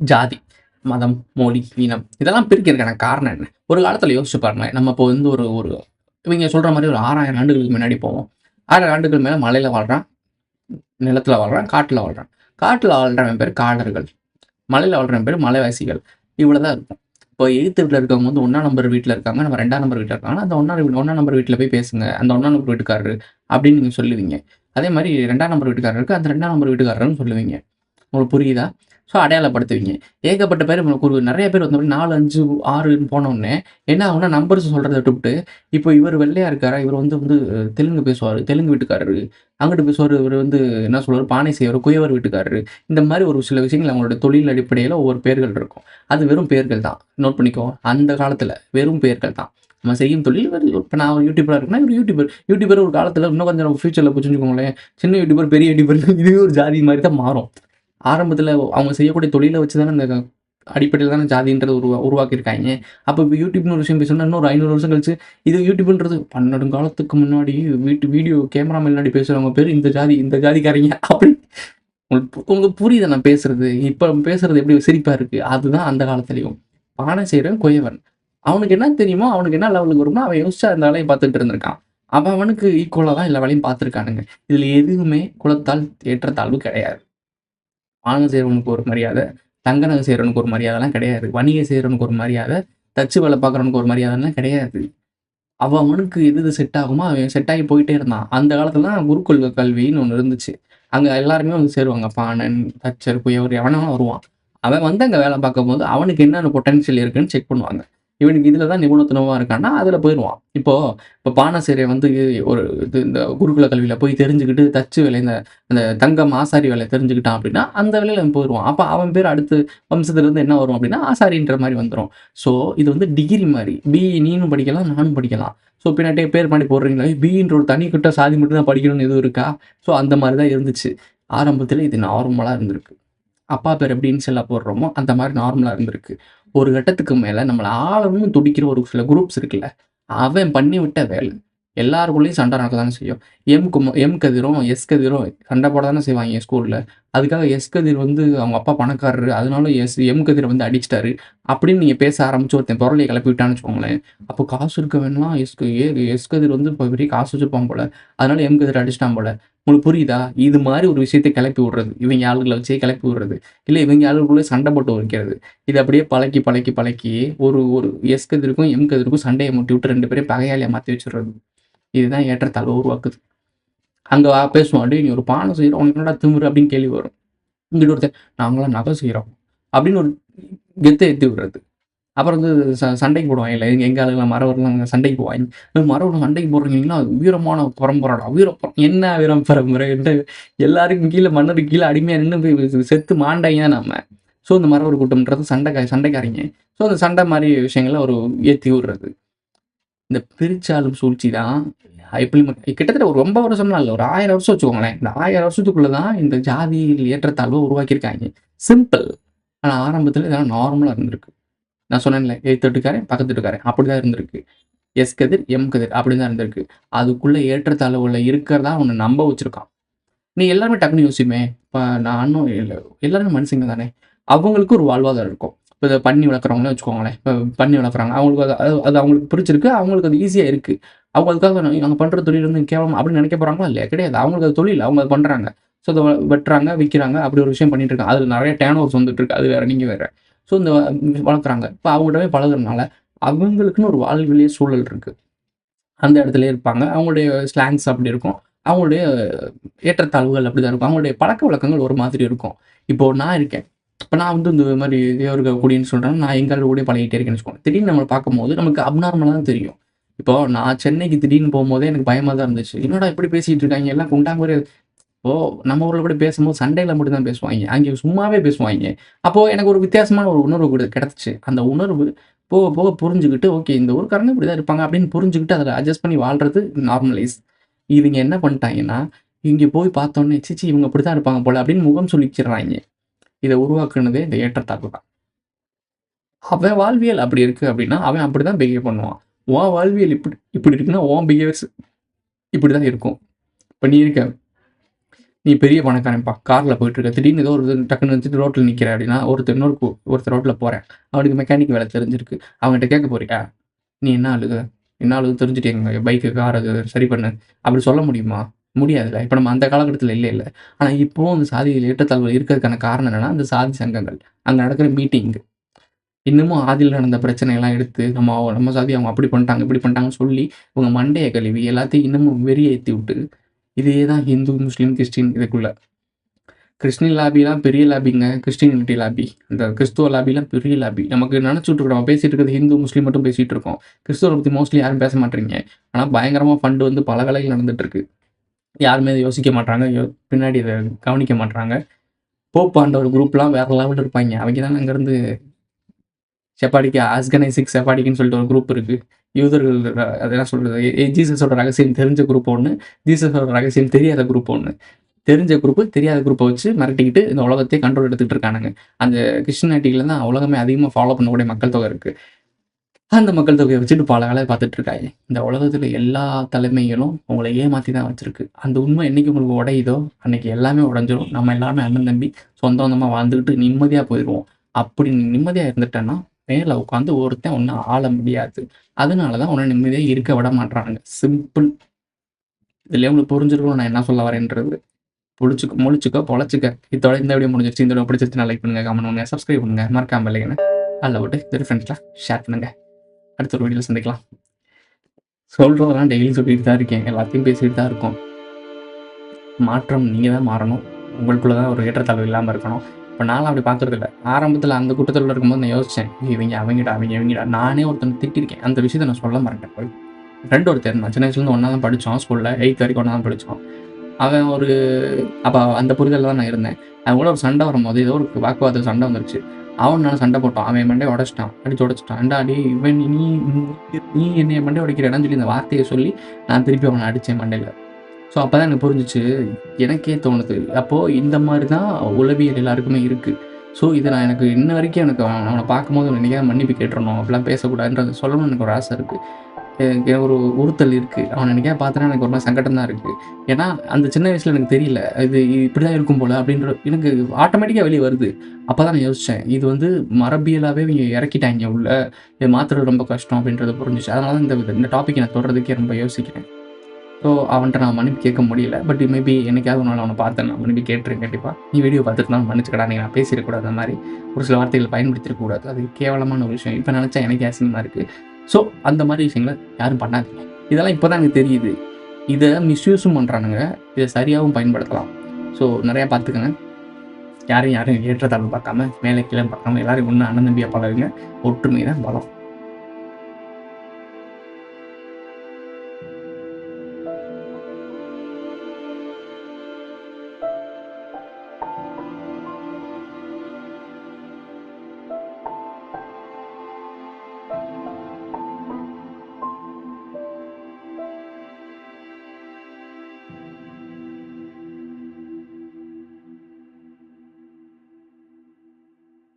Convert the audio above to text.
ஜாதி, மதம், மொழி, இனம் இதெல்லாம் பிரிக்கிறதுக்கான காரணம் என்ன? ஒரு காலத்தில் யோசிச்சு பாருங்களேன். நம்ம இப்போ வந்து ஒரு ஒரு இவங்க சொல்கிற மாதிரி ஒரு 6000 ஆண்டுகளுக்கு முன்னாடி போவோம். 6000 ஆண்டுகள் மேலே மலையில் வாழ்கிறான் நிலத்துல வாழ்கிறான் காட்டில் வாழ்கிறான் காட்டில் வாழ்கிறவன் பேர் காடர்கள். மலையில் வாழ்கிறவன் பேர் மலைவாசிகள். இவ்வளவுதான் இருக்கும். இப்போ எயித்து வீட்டில் இருக்கவங்க வந்து ஒன்றாம் நம்பர் வீட்டில் இருக்காங்க. நம்ம ரெண்டாம் நம்பர் வீட்டில் இருக்காங்க அந்த 1 1 நம்பர் வீட்டில் போய் பேசுங்க. அந்த ஒன்றாம் நம்பர் வீட்டுக்காரரு அப்படின்னு நீங்கள் சொல்லுவீங்க. அதே மாதிரி ரெண்டாம் நம்பர் வீட்டுக்காரருக்கு அந்த ரெண்டாம் நம்பர் வீட்டுக்காரருன்னு சொல்லுவீங்க. உங்களுக்கு புரியுதா? ஸோ அடையாளப்படுத்துவீங்க. ஏகப்பட்ட பேர் ஒரு நிறைய பேர் வந்து நாலு அஞ்சு ஆறுன்னு போனோடனே என்ன ஆகுனா நம்பர்ஸ் சொல்கிறத விட்டுவிட்டு இப்போ இவர் வெள்ளையாக இருக்காரா, இவர் வந்து வந்து தெலுங்கு பேசுவார் தெலுங்கு வீட்டுக்காரரு. அங்கிட்டு பேசுவார் இவர் வந்து என்ன சொல்வார் பானை செய்வார் குயவர் வீட்டுக்காரரு. இந்த மாதிரி ஒரு சில விஷயங்கள் அவங்களோட தொழில் அடிப்படையில் ஒவ்வொரு பேர்கள் இருக்கும். அது வெறும் பேர்கள் தான். நோட் பண்ணிக்கோ. அந்த காலத்தில் வெறும் பேர்கள் தான். நம்ம செய்யும் தொழில் இப்போ நான் யூடியூபராக இருக்குன்னா இவரு யூடியூபர். யூடியூபர் ஒரு காலத்தில் இன்னும் கொஞ்சம் ஃபியூச்சரில் போச்சுன்னு வச்சுக்கோங்களேன், சின்ன யூடியூபர், பெரிய யூடியூபர் இதுவே ஒரு ஜாதி மாதிரி தான் மாறும். ஆரம்பத்தில் அவங்க செய்யக்கூடிய தொழிலை வச்சு தானே இந்த அடிப்படையில் தானே ஜாதின்றது உருவா உருவாக்கியிருக்காங்க அப்போ யூடியூப்னு ஒரு விஷயம் பேசணும்னா, இன்னொரு ஐநூறு வருஷம் கழிச்சு, இது யூடியூப்ன்றது பன்னெடுங்காலத்துக்கு முன்னாடி வீட்டு வீடியோ கேமரா முன்னாடி பேசுறவங்க பேர் இந்த ஜாதி, இந்த ஜாதிக்காரங்க அப்படி உங்களுக்கு உங்களுக்கு புரியுது நான் பேசுறது? இப்போ பேசுறது எப்படி சிரிப்பாக இருக்கு. அதுதான் அந்த காலத்துலேயும் பானை செய்கிறவன் குயவன். அவனுக்கு என்ன தெரியுமோ, அவனுக்கு என்ன லெவலுக்கு வருமோ, அவன் யோசிச்சா அந்த வேலையை பார்த்துட்டு இருந்திருக்கான். அவன் அவனுக்கு ஈக்குவலா தான் எல்லா வேலையும் பார்த்துருக்கானுங்க. இதில் எதுவுமே குலத்தால் ஏற்றத்தாழ்வு கிடையாது. ஆண் செய்றவனுக்கு ஒரு மரியாதை, தங்க நகை செய்றவனுக்கு ஒரு மரியாதைலாம் கிடையாது. வணிகம் செய்கிறவனுக்கு ஒரு மரியாதை, தச்சு வேலை பார்க்குறவனுக்கு ஒரு மரியாதைலாம் கிடையாது. அவன் அவனுக்கு எது எது செட் ஆகுமோ, அவன் செட் ஆகி போயிட்டே இருந்தான். அந்த காலத்துல தான் குருகுல கல்வின்னு ஒன்று இருந்துச்சு. அங்க எல்லாருமே வந்து சேருவாங்க. பாணன், தச்சர், குயவர் எவனவன் வருவான். அவன் வந்து அங்கே வேலை பார்க்கும்போது, அவனுக்கு என்னென்ன பொட்டன்ஷியல் இருக்குன்னு செக் பண்ணுவாங்க. இவனுக்கு இதில் தான் நிபுணத்துவமாக இருக்கான்னா, அதில் போயிடுவான் இப்போது இப்போ பானசேரியை வந்து ஒரு இது இந்த குருகுல கல்வியில் போய் தெரிஞ்சுக்கிட்டு, தச்சு வேலை இந்த அந்த தங்கம், ஆசாரி வேலையை தெரிஞ்சுக்கிட்டான் அப்படின்னா, அந்த வேலையில் அவன் போயிடுவான் அப்போ அவன் பேர் அடுத்து வம்சத்துலேருந்து என்ன வரும் அப்படின்னா, ஆசாரின்ற மாதிரி வந்துடும் ஸோ இது வந்து டிகிரி மாதிரி பிஇ நீனும் படிக்கலாம், நானும் படிக்கலாம். ஸோ பின்னாடி பேர் பண்ணி போடுறீங்களா, பிஇன்ற ஒரு தனி கிட்ட சாதி மட்டும் தான் படிக்கணும்னு எதுவும் இருக்கா? ஸோ அந்த மாதிரி தான் இருந்துச்சு. ஆரம்பத்தில் இது நார்மலாக இருந்திருக்கு. அப்பா பேர் எப்படி இனிஷியலா போடுறோமோ, அந்த மாதிரி நார்மலாக இருந்திருக்கு. ஒரு கட்டத்துக்கு மேலே நம்மளை ஆளணும்னு துடிக்கிற ஒரு சில குரூப்ஸ் இருக்குல்ல, அவன் பண்ணி விட்ட வேலை. எல்லாருக்குள்ளேயும் சண்டை நடக்க தானே செய்யும். எம் கும எம் கதிரும், எஸ் கதிரும் சண்டை போட தானே செய்வான் என் ஸ்கூலில் அதுக்காக எஸ் கதிர் வந்து அவங்க அப்பா பணக்காரரு. அதனால எஸ் எம் கதிர் வந்து அடிச்சிட்டாரு அப்படின்னு நீங்கள் பேச ஆரம்பிச்சு ஒருத்தன் புரளிய கிளப்பி விட்டான்னு வச்சுக்கோங்களேன். அப்போ காசு இருக்க வேணாம் எஸ் ஏ எஸ் கதிர் வந்து இப்போ பெரிய காசு வச்சுருப்பான் போல. அதனால எம் கதிர் அடிச்சிட்டான் போல. உங்களுக்கு புரியுதா? இது மாதிரி ஒரு விஷயத்தை கிளப்பி விடுறது. இவங்க ஆளுகளை வச்சே கிளப்பி விடுறது. இல்லை இவங்க ஆளுகளுக்குள்ள சண்டை போட்டு வைக்கிறது. இது அப்படியே பழக்கி, பழக்கி, பழக்கி ஒரு ஒரு எஸ் கதிருக்கும், எம் கதிருக்கும் சண்டையை முட்டி விட்டு ரெண்டு பேரும் பகையாலையை மாற்றி வச்சுடுறது இதுதான் ஏற்றத்தாழ்வ உருவாக்குது. அங்கே வா பேசுவோம் அப்படியே நீ ஒரு பானை செய்கிறோம் உனக்கு என்னடா திமுரு அப்படின்னு கேள்வி வரும். இங்கிட்ட ஒருத்தர் நாங்களாம் நகை செய்கிறோம் அப்படின்னு ஒரு கெத்தை ஏத்தி விடுறது. அப்புறம் வந்து ச சண்டைக்கு போடுவாங்க இல்லை எங்கள் ஆளுங்கலாம் மரவரெலாம் சண்டைக்கு போவாங்க "மறவர் சண்டைக்கு போடுறீங்கன்னா, வீரமான பரம்பரைடா வீர என்ன வீரம் பரம்பரைன்ட்டு எல்லாருக்கும் கீழே மன்னருக்கு கீழே அடிமையாக நின்று செத்து மாண்டாங்க தான் நம்ம. ஸோ இந்த மரவர் கூட்டம்ன்றது சண்டைக்கா சண்டைக்காரிங்க ஸோ அந்த சண்டை மாதிரி விஷயங்களை ஒரு ஏற்றி விடுறது. இந்த பிரிச்சாலும் சூழ்ச்சி தான் எப்படி கிட்டத்தட்ட ஒரு ரொம்ப வருஷம்லாம் இல்லை ஒரு ஆயிரம் வருஷம் வச்சுக்கோங்களேன். இந்த ஆயிரம் வருஷத்துக்குள்ளே தான் இந்த ஜாதியில் ஏற்றத்தாழ்வை உருவாக்கியிருக்காங்க சிம்பிள். ஆனால் ஆரம்பத்தில் இதெல்லாம் நார்மலாக இருந்திருக்கு. நான் சொன்னேன்ல, எதித்த பக்கத்து வீட்டுக்காரன் அப்படிதான் இருந்திருக்கு. எஸ் கதிர், எம் கதிர் அப்படி தான் இருந்திருக்கு. அதுக்குள்ளே ஏற்றத்தாழ்வுகள்ல இருக்கிறதா உன்னை நம்ப வச்சுருக்கான் நீ எல்லாருமே டக்குன்னு யோசிப்பேன் இப்போ நானும் இல்லை எல்லாருமே மனுஷங்க தானே. அவங்களுக்கு ஒரு வாழ்வாதாரம் இருக்கும். இப்போ இதை பண்ணி வளர்க்குறவங்களே வச்சுக்கோங்களேன். இப்போ பண்ணி வளர்க்குறாங்க. அவங்களுக்கு அது அது அவங்களுக்கு பிடிச்சிருக்கு. அவங்களுக்கு அது ஈஸியாக இருக்குது அவங்க அதுக்காக நாங்கள் பண்ணுற தொழில் வந்து கேவலம் அப்படின்னு நினைக்க போகிறாங்களா இல்லையா? கிடையாது. அவங்களுக்கு அது தொழில். அவங்க அதை பண்ணுறாங்க ஸோ அதை வெட்டுறாங்க, விற்கிறாங்க அப்படி ஒரு விஷயம் பண்ணிட்டு இருக்காங்க. அதில் நிறைய டேனோர்ஸ் ஓவர்ஸ் வந்துட்டு இருக்கு. அது வேற, நீங்கள் வேறு ஸோ இந்த வளர்க்குறாங்க. இப்போ அவங்ககிட்ட பழகிறதுனால அவங்களுக்குன்னு ஒரு வாழ்வியல் சூழல் இருக்குது அந்த இடத்துல இருப்பாங்க. அவங்களுடைய ஸ்லாங்ஸ் அப்படி இருக்கும். அவங்களுடைய ஏற்றத்தாழ்வுகள் அப்படிதான் இருக்கும். அவங்களுடைய பழக்கவழக்கங்கள் ஒரு மாதிரி இருக்கும். இப்போ நான் இருக்கேன். இப்போ நான் வந்து இந்த மாதிரி தேவர்கள் குடின்னு சொல்கிறேன் நான் எங்கள் கூட பழகிட்டே இருக்கேன்னு வச்சுக்கோங்க. திடீர்னு நம்ம பார்க்கும்போது நமக்கு அப்நார்மலாக தான் தெரியும். இப்போ நான் சென்னைக்கு திடீர்னு போகும்போதே எனக்கு பயமாக தான் இருந்துச்சு. என்னடா எப்படி பேசிகிட்டு இருக்காங்க எல்லாம் குண்டாங்குற இப்போ நம்ம ஊரில் கூட பேசும்போது சண்டையில் மட்டும் தான் அங்கே சும்மாவே பேசுவாய்ங்க. அப்போது எனக்கு ஒரு வித்தியாசமான ஒரு உணர்வு கூட கிடச்சிச்சு அந்த உணர்வு போக போக புரிஞ்சுக்கிட்டு ஓகே இந்த ஊருக்காரங்க இப்படி தான் இருப்பாங்க அப்படின்னு புரிஞ்சுக்கிட்டு அதில் அட்ஜஸ்ட் பண்ணி வாழ்றது நார்மலைஸ். இவங்க என்ன பண்ணிட்டாங்கன்னா, இங்கே போய் பார்த்தோன்னே சிச்சி இவங்க இப்படி தான் இருப்பாங்க போல அப்படின்னு முகம் சுளிச்சிடுறாய்ங்க. இதை உருவாக்குனதே இந்த ஏற்றத்தாழ்வு தான். அவன் வாழ்வியல் அப்படி இருக்கு அப்படின்னா, அவன் அப்படி தான் பிஹேவ் பண்ணுவான். உன் வாழ்வியல் இப்படி இப்படி இருக்குன்னா, உன் பிஹேவியர்ஸ் இப்படி தான் இருக்கும். இப்போ நீ இருக்க. நீ பெரிய பணக்காரன்ப்பா. காரில் போயிட்டுருக்க. திடீர்னு ஏதோ ஒரு டக்குன்னு வச்சுட்டு ரோட்டில் நிற்கிற அப்படின்னா ஒருத்தர் இன்னொரு ஒருத்தர் ரோட்டில் போகிறேன் அவனுக்கு மெக்கானிக் வேலை தெரிஞ்சிருக்கு. அவங்ககிட்ட கேட்க போறியா? நீ என்ன ஆளுக என்ன ஆளுக தெரிஞ்சுட்டீங்க? பைக்கு கார் அது சரி பண்ணு. அப்படி சொல்ல முடியுமா? முடியாதுல்ல. இப்போ நம்ம அந்த காலகட்டத்தில் இல்லை இல்லை. ஆனால் இப்போவும் அந்த சாதியில் ஏற்றத்தாழ்வு இருக்கிறதுக்கான காரணம் என்னன்னா அந்த சாதி சங்கங்கள். அங்கே நடக்கிற மீட்டிங் இன்னமும் ஆதியில் நடந்த பிரச்சனையெல்லாம் எடுத்து நம்ம நம்ம சாதி அவங்க அப்படி பண்ணிட்டாங்க இப்படி பண்ணிட்டாங்கன்னு சொல்லி இவங்க மண்டையை கழுவி எல்லாத்தையும் இன்னமும் வெறியேற்றி விட்டு இதே தான் ஹிந்து முஸ்லீம் கிறிஸ்டின் இதுக்குள்ள. கிறிஸ்டின் லாபிலாம் பெரிய லாபிங்க கிறிஸ்டினிட்டி லாபி. அந்த கிறிஸ்துவ லாபிலாம் பெரிய லாபி. நமக்கு நினச்சிட்டு இருக்கோம் நம்ம பேசிட்டு இருக்கிறது ஹிந்து முஸ்லீம் மட்டும் பேசிட்டு இருக்கோம். கிறிஸ்துவரை பற்றி மோஸ்ட்லி யாரும் பேச மாட்டீங்க. ஆனால் பயங்கரமாக ஃபண்டு வந்து பல வேலைகள் நடந்துட்டு இருக்கு. யாருமே இதை யோசிக்க மாட்டாங்க யோ- பின்னாடி இதை கவனிக்க மாட்டாங்க போப் ஆண்டவர் குரூப்லாம் வேற லெவலில் இருப்பாங்க. அவங்க தான் அங்கேருந்து செப்பாடிக்கு ஆஸ்கனைசிக் செப்பாடிக்குன்னு சொல்லிட்டு ஒரு குரூப் இருக்குது யூதர்கள் அது என்ன சொல்றது? ஏ- ஜீசஸோட ரகசியம் தெரிஞ்ச குரூப் ஒன்று ஜீசஸோட ரகசியம் தெரியாத குரூப் ஒன்று தெரிஞ்ச குரூப்பு தெரியாத குரூப்பை வச்சு மிரட்டிக்கிட்டு இந்த உலகத்தையே கண்ட்ரோல் எடுத்துட்டு இருக்கானுங்க. அந்த கிறிஸ்டினாட்டியில் தான் உலகமே அதிகமாக ஃபாலோ பண்ணக்கூடிய மக்கள் தொகை இருக்கு. அந்த மக்கள் தொகையை வச்சுட்டு பல வேலை பார்த்துட்டு இருக்காங்க. இந்த உலகத்தில் எல்லா தலைமைகளும் உங்களை ஏமாற்றி தான் வச்சிருக்கு. அந்த உண்மை என்னைக்கு உங்களுக்கு உடையுதோ அன்னைக்கு எல்லாமே உடஞ்சிரும். நம்ம எல்லாருமே அண்ணன் தம்பி சொந்த சொந்தமாக வாழ்ந்துக்கிட்டு நிம்மதியாக போயிடுவோம் அப்படி நிம்மதியாக இருந்துட்டேன்னா மேலே உட்காந்து ஒருத்தன் ஒன்றும் ஆள முடியாது. அதனால தான் உன்னை நிம்மதியாக இருக்க விட மாட்றானுங்க. சிம்பிள் இதுலேயே உங்களுக்கு புரிஞ்சிருக்கணும் நான் என்ன சொல்ல வரேன்றது. புடிச்சுக்க முழிச்சுக்கோ பொழைச்சிக்க. இதோட இந்த வீடியோ முடிஞ்சிருச்சு. இந்த வீடியோ பிடிச்சிருச்சு லைக் பண்ணுங்க கமெண்ட் பண்ணுங்க சப்ஸ்கிரைப் பண்ணுங்க. மறக்காம இல்லைங்கன்னு அதில் விட்டு இது ஃப்ரெண்ட்ஸ்லாம் ஷேர் பண்ணுங்க. அடுத்த ஒரு வீடியோவில் சந்திக்கலாம். சொல்கிறதெல்லாம் டெய்லி சொல்லிட்டு தான் இருக்கேன். எல்லாத்தையும் பேசிட்டு தான் இருக்கோம். மாற்றம் நீங்கள் தான் மாறணும். உங்களுக்குள்ள தான் ஒரு ஏற்றத்தாழ்வு இல்லாமல் இருக்கணும். இப்போ நானும் அப்படி பார்க்குறதில்ல ஆரம்பத்தில் அந்த கூட்டத்தில் இருக்கும்போது நான் யோசித்தேன் இவங்க அவங்கடா அவங்க இவங்கடா. நானே ஒருத்தன் திட்டிருக்கேன். அந்த விஷயத்தை நான் சொல்ல மாட்டேன் போய். ஃப்ரெண்ட் ஒருத்தர் நான் சின்ன வயசுலேருந்து ஒன்றா தான் படித்தோம் ஸ்கூலில் எயித் வரைக்கும் ஒன்றா தான் படித்தோம் அவன் ஒரு அப்போ அந்த புரிதலில் தான் நான் இருந்தேன். அவன் கூட ஒரு சண்டை வரும்போது ஏதோ ஒரு வாக்குவாதத்துக்கு சண்டை வந்துருச்சு. அவன் நான் சண்டை போட்டான். அவன் மண்டே உடச்சிட்டான். அடிச்சு உடச்சிட்டான். அண்டா அடி இவன் நீ நீ- நீ என்னைய உடைக்கிறேன்னு சொல்லி இந்த வார்த்தையை சொல்லி நான் திருப்பி அவனை அடித்தேன் மண்டையில். ஸோ அப்போ தான் எனக்கு புரிஞ்சிச்சு. எனக்கே தோணுது. அப்போது இந்த மாதிரி தான் உளவியல் எல்லாருக்குமே இருக்குது ஸோ இதை நான் எனக்கு இன்ன வரைக்கும் எனக்கு அவன் அவனை பார்க்கும்போது நினைக்காத மன்னிப்பு கேட்டுறணும். அப்படிலாம் பேசக்கூடாதுன்றது சொல்லணும்னு எனக்கு ஒரு ஆசை இருக்குது எனக்கு ஒரு உறுத்தல் இருக்குது அவனை நினைக்காத பார்த்தனா எனக்கு ஒரு மாதிரி சங்கடம் தான் இருக்குது ஏன்னா அந்த சின்ன வயசில் எனக்கு தெரியல. இது இப்படி தான் இருக்கும் போல் அப்படின்ற எனக்கு ஆட்டோமேட்டிக்காக வெளியே வருது. அப்போ தான் நான் யோசித்தேன் இது வந்து மரபியலாகவே இவங்க இறக்கிட்டாங்க உள்ள. இதை மாற்றுறது ரொம்ப கஷ்டம் அப்படின்றத புரிஞ்சிச்சு. அதனால தான் இந்த இந்த டாப்பிக்கை நான் தொடர்றதுக்கே ரொம்ப யோசிக்கிறேன். ஸோ அவன்கிட்ட நான் மன்னிப்பு கேட்க முடியல. பட் மேபி என்னைக்காவது ஒரு நாள் அவனை பார்த்தேன் நான் மன்னிப்பு கேட்டுருக்கேன் கண்டிப்பாக நீ வீடியோ பார்த்துட்டு தான் மன்னிச்சுக்கடா நீ நான் பேசிடக்கூடாது அந்த மாதிரி ஒரு சில வார்த்தைகளை பயன்படுத்திடக்கூடாது. அது கேவலமான ஒரு விஷயம். இப்போ நினச்சா எனக்கு அசிங்கமாக இருக்குது ஸோ அந்த மாதிரி விஷயங்களை யாரும் பண்ணாதீங்க. இதெல்லாம் இப்போ தான் எனக்கு தெரியுது. இதை மிஸ்யூஸும் பண்ணுறானுங்க இதை சரியாகவும் பயன்படுத்தலாம். ஸோ நிறையா பார்த்துக்கங்க. யாரையும் யாரும் ஏற்றத்தாழ்வு பார்க்காம மேலே கீழே பார்க்காம எல்லாரும் ஒன்று அண்ணன் தம்பியாக பழகுங்க. ஒற்றுமை தான் பலம்.